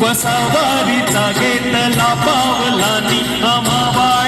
बसावारीचा घेतला पावलानी अमावाय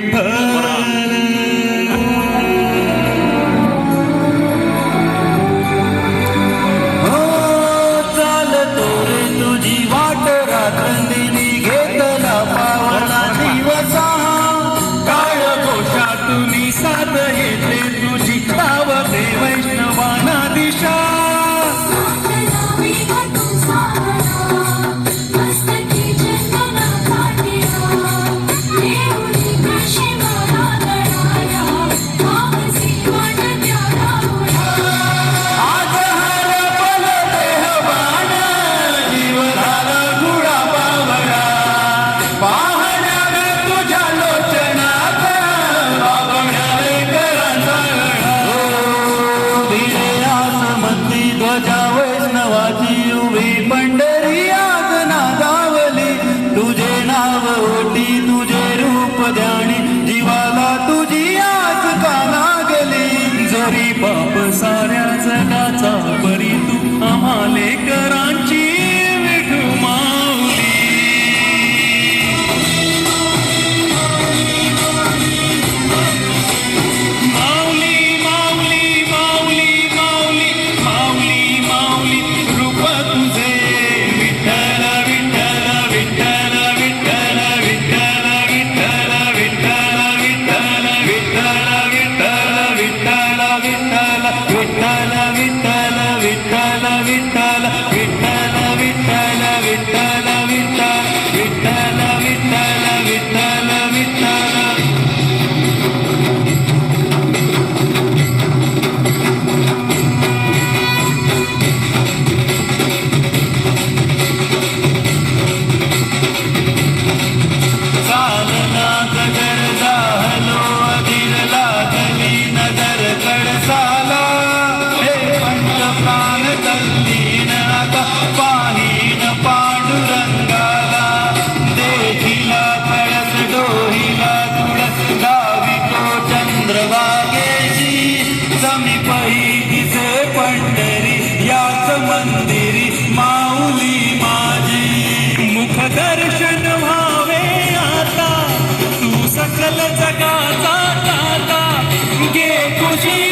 people तुझे नाव ओटी तुझे रूप ध्यानी जीवाला तुझी आज का लागली? जरी बाप साऱ्या मंदिरी माऊली माझी. मुख दर्शन व्हावे आता. तू सकल जगाचा दाता. गे तुझी